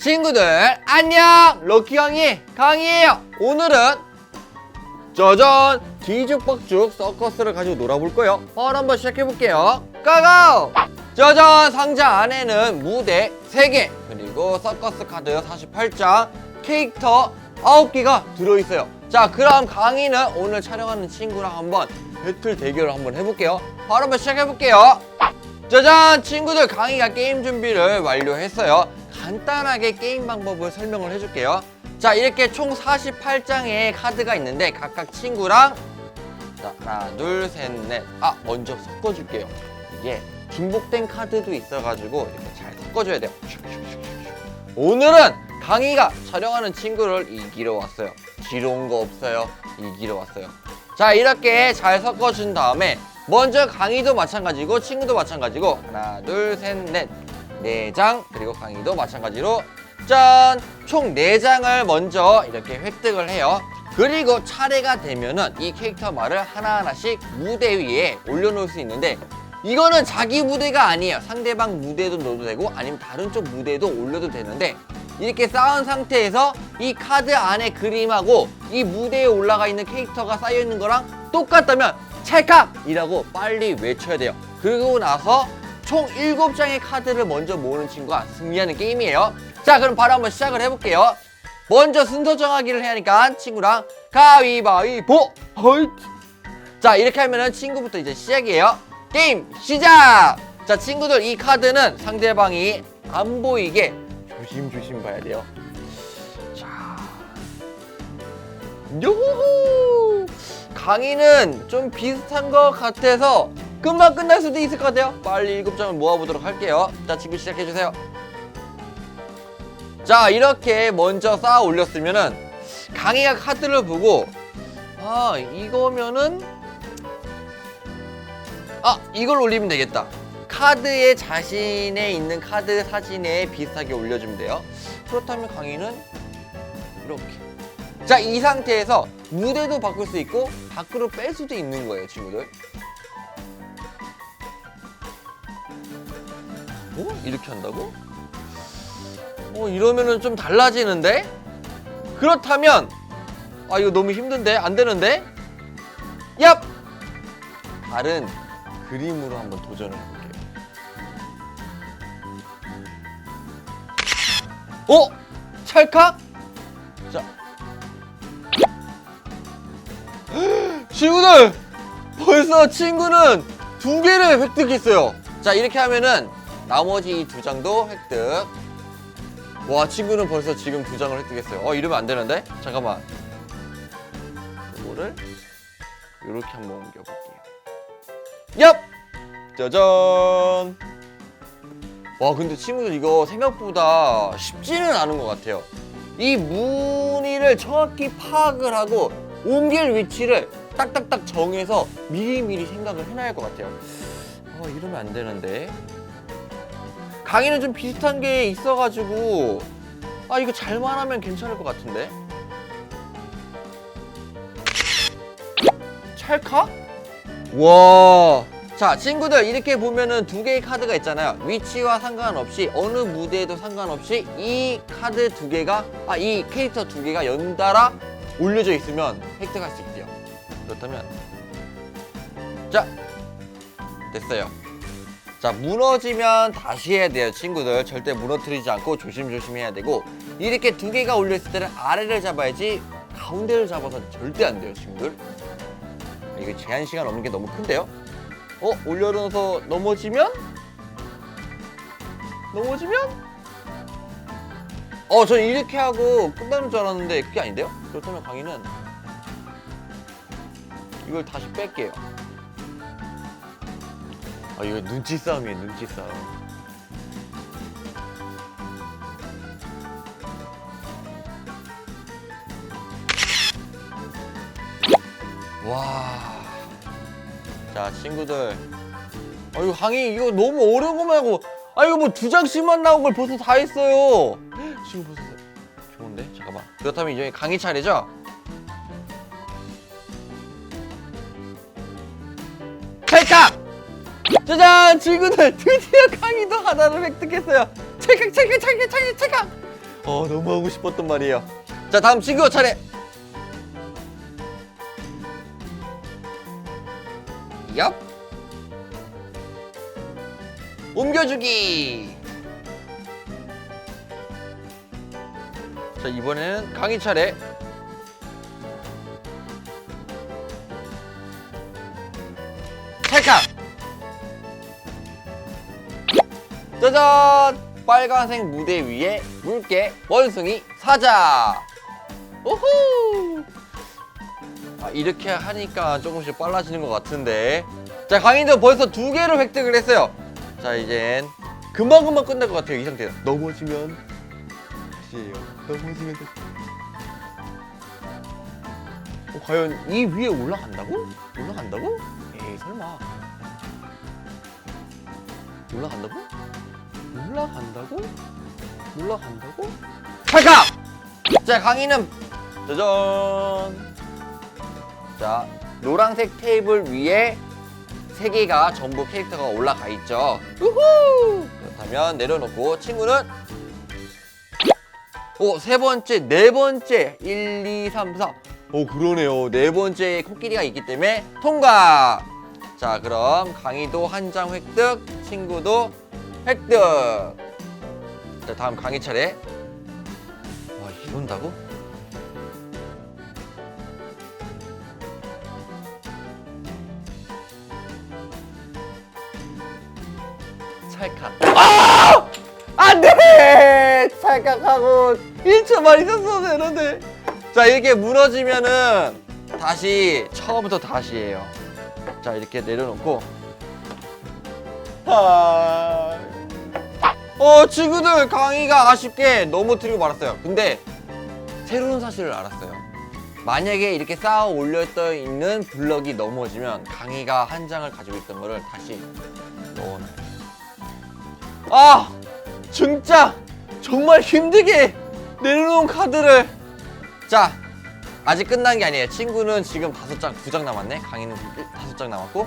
친구들 안녕! 럭키 강희 강희예요. 오늘은 짜잔 뒤죽박죽 서커스를 가지고 놀아볼 거예요. 바로 한번 시작해볼게요. 고고! 짜잔 상자 안에는 무대 3개 그리고 서커스 카드 48장 캐릭터 9개가 들어있어요. 자 그럼 강희는 오늘 촬영하는 친구랑 한번 배틀 대결을 한번 해볼게요. 바로 한번 시작해볼게요. 짜잔 친구들 강희가 게임 준비를 완료했어요 간단하게 게임 방법을 설명을 해줄게요. 자 이렇게 총 48장의 카드가 있는데 각각 친구랑 자, 하나 둘 셋 넷 아 먼저 섞어줄게요. 이게 중복된 카드도 있어가지고 이렇게 잘 섞어줘야 돼요. 오늘은 강희가 촬영하는 친구를 이기러 왔어요. 지러운 거 없어요. 이기러 왔어요. 자 이렇게 잘 섞어준 다음에 먼저 강희도 마찬가지고 친구도 마찬가지고 하나 둘 셋 넷 네장 그리고 강희도 마찬가지로 짠! 총 4장을 먼저 이렇게 획득을 해요 그리고 차례가 되면은 이 캐릭터 말을 하나하나씩 무대 위에 올려놓을 수 있는데 이거는 자기 무대가 아니에요 상대방 무대도 넣어도 되고 아니면 다른 쪽 무대도 올려도 되는데 이렇게 쌓은 상태에서 이 카드 안에 그림하고 이 무대에 올라가 있는 캐릭터가 쌓여 있는 거랑 똑같다면 찰칵이라고 빨리 외쳐야 돼요. 그리고 나서 총 7장의 카드를 먼저 모으는 친구가 승리하는 게임이에요. 자, 그럼 바로 한번 시작을 해볼게요. 먼저 순서 정하기를 해야 하니까 친구랑 가위바위보! 헐! 자, 이렇게 하면은 친구부터 이제 시작이에요. 게임 시작! 자, 친구들 이 카드는 상대방이 안 보이게 조심조심 봐야 돼요. 자. 요호호! 강의는 좀 비슷한 것 같아서 금방 끝날 수도 있을 것 같아요. 빨리 일곱 장을 모아보도록 할게요. 자, 친구 시작해주세요. 자, 이렇게 먼저 쌓아 올렸으면은 강의가 카드를 보고 아, 이거면은 아, 이걸 올리면 되겠다. 카드에 자신의 있는 카드 사진에 비슷하게 올려주면 돼요. 그렇다면 강의는 이렇게. 자, 이 상태에서 무대도 바꿀 수 있고 밖으로 뺄 수도 있는 거예요, 친구들. 어? 이렇게 한다고? 어, 이러면은 좀 달라지는데? 그렇다면 아, 이거 너무 힘든데? 안 되는데? 얍! 다른 그림으로 한번 도전을 해볼게요. 어? 찰칵? 자. 친구들! 벌써 친구는 두 개를 획득했어요. 자, 이렇게 하면은 나머지 이 두 장도 획득. 와, 친구는 벌써 지금 두 장을 획득했어요. 어, 이러면 안 되는데? 잠깐만. 이거를 이렇게 한번 옮겨볼게요. 얍! 짜잔! 와 근데 친구들 이거 생각보다 쉽지는 않은 것 같아요 이 무늬를 정확히 파악을 하고 옮길 위치를 딱딱딱 정해서 미리미리 생각을 해놔야 할 것 같아요 어 이러면 안 되는데 강의는 좀 비슷한 게 있어가지고 아 이거 잘만 하면 괜찮을 것 같은데 찰칵? 와. 자, 친구들 이렇게 보면은 두 개의 카드가 있잖아요. 위치와 상관없이 어느 무대에도 상관없이 이 카드 두 개가 아, 이 캐릭터 두 개가 연달아 올려져 있으면 획득할 수 있대요. 그렇다면 자, 됐어요. 자, 무너지면 다시 해야 돼요, 친구들. 절대 무너뜨리지 않고 조심조심 해야 되고 이렇게 두 개가 올려 있을 때는 아래를 잡아야지 가운데를 잡아서 절대 안 돼요, 친구들. 이거 제한 시간 없는 게 너무 큰데요? 어? 올려놓아서 넘어지면? 넘어지면? 어, 전 이렇게 하고 끝나는 줄 알았는데 그게 아닌데요? 그렇다면 강의는 이걸 다시 뺄게요. 아, 이거 눈치 싸움이에요, 눈치 싸움. 와. 자, 친구들. 아, 이거 강의 이거 너무 어려운 것만 하고. 아, 이거 뭐 두 장씩만 나온 걸 벌써 다 했어요. 지금 벌써. 좋은데? 잠깐만. 그렇다면 이제 강의 차례죠? 찰칵! 짜잔! 친구들 드디어 강의도 하나를 획득했어요. 찰칵, 찰칵, 찰칵, 찰칵, 찰칵! 어 너무 하고 싶었던 말이에요 자 다음 친구 차례 얍 옮겨주기 자 이번에는 강희 차례 짜잔 빨간색 무대 위에 물개 원숭이 사자. 오호! 아, 이렇게 하니까 조금씩 빨라지는 것 같은데. 자 강인도 벌써 두 개를 획득을 했어요. 자 이젠 금방금방 끝날 것 같아요 이 상태는 넘어지면 끝이에요. 넘어지면 끝 어, 과연 이 위에 올라간다고? 올라간다고? 에이 설마. 올라간다고? 올라간다고? 올라간다고? 찰칵! 자 강희는 짜잔 자 노란색 테이블 위에 세 개가 전부 캐릭터가 올라가 있죠 우후 그렇다면 내려놓고 친구는 오, 세 번째, 네 번째, 1, 2, 3, 4. 오, 그러네요. 네 번째 코끼리가 있기 때문에 통과. 자, 그럼 강희도 한 장 획득, 친구도 획득. 자, 다음 강희 차례. 와, 이런다고? 찰칵. 아! 안 돼! 찰칵하고 1초만 있었어도 되는데. 자, 이렇게 무너지면은 다시 처음부터 다시예요. 자, 이렇게 내려놓고. 아. 어, 친구들 강희가 아쉽게 넘어뜨리고 말았어요. 근데 새로운 사실을 알았어요. 만약에 이렇게 쌓아 올려져 있는 블럭이 넘어지면 강희가 한 장을 가지고 있던 거를 다시 넣어놔요. 아! 진짜 정말 힘들게 내려놓은 카드를 자 아직 끝난 게 아니에요 친구는 지금 다섯 장 두 장 남았네 강희는 일- 다섯 장 남았고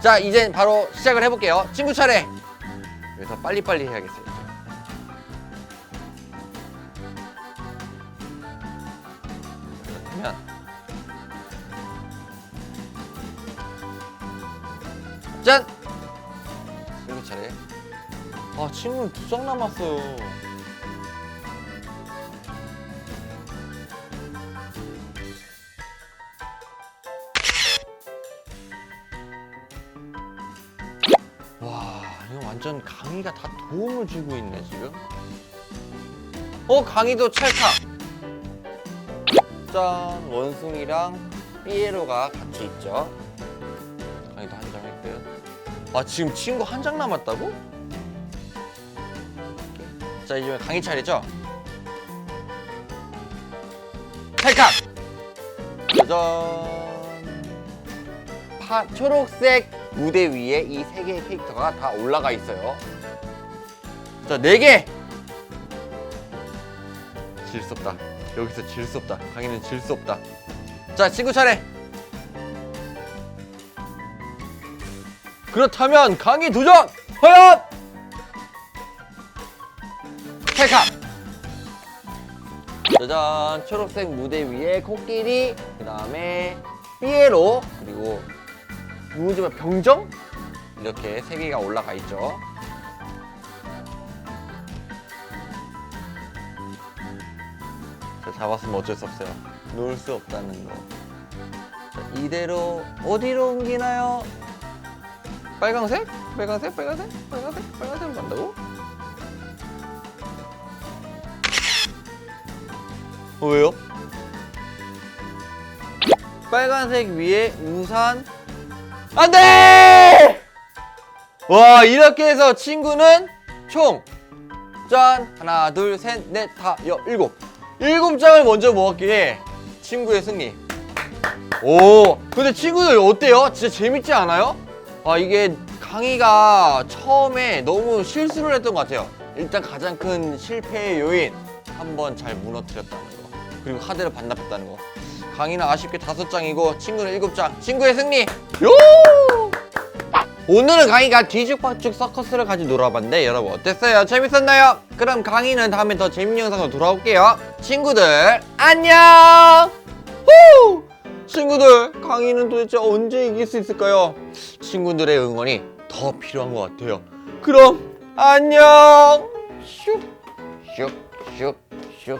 자 이제 바로 시작을 해볼게요 친구 차례 그래서 빨리빨리 해야겠어요. 그렇다면 짠! 친구 차례 아 친구는 두장 남았어요 완전 강희가 다 도움을 주고 있네 지금. 어 강희도 찰칵! 짠! 원숭이랑 삐에로가 같이 있죠. 강희도 한 장 했고요. 아 지금 친구 한 장 남았다고? 자 이제 강희 차례죠? 찰칵! 짜잔 파, 초록색 무대 위에 이 세 개의 캐릭터가 다 올라가 있어요. 자, 네 개. 질 수 없다. 여기서 질 수 없다. 강희는 질 수 없다. 자, 친구 차례. 그렇다면 강희 도전! 과연! 찰칵! 짜잔! 초록색 무대 위에 코끼리, 그 다음에 삐에로, 그리고 누구지만 병정? 이렇게 세 개가 올라가 있죠. 자, 잡았으면 어쩔 수 없어요. 놓을 수 없다는 거. 자, 이대로 어디로 옮기나요? 빨강색? 빨강색? 빨강색? 빨강색? 빨강색 간다고? 어, 왜요? 빨간색 위에 우산 안 돼! 와, 이렇게 해서 친구는 총, 짠, 하나, 둘, 셋, 넷, 다, 여, 일곱. 일곱 장을 먼저 먹었기에 친구의 승리. 오, 근데 친구들 어때요? 진짜 재밌지 않아요? 아, 이게 강희가 처음에 너무 실수를 했던 것 같아요. 일단 가장 큰 실패의 요인, 한번 잘 무너뜨렸다는 거. 그리고 카드를 반납했다는 거. 강희는 아쉽게 다섯 장이고 친구는 일곱 장. 친구의 승리. 요! 오늘은 강희가 뒤죽박죽 서커스를 가지고 놀아봤는데 여러분 어땠어요? 재밌었나요? 그럼 강희는 다음에 더 재밌는 영상으로 돌아올게요 친구들 안녕 후! 친구들 강희는 도대체 언제 이길 수 있을까요? 친구들의 응원이 더 필요한 것 같아요 그럼 안녕 슉 슉 슉 슉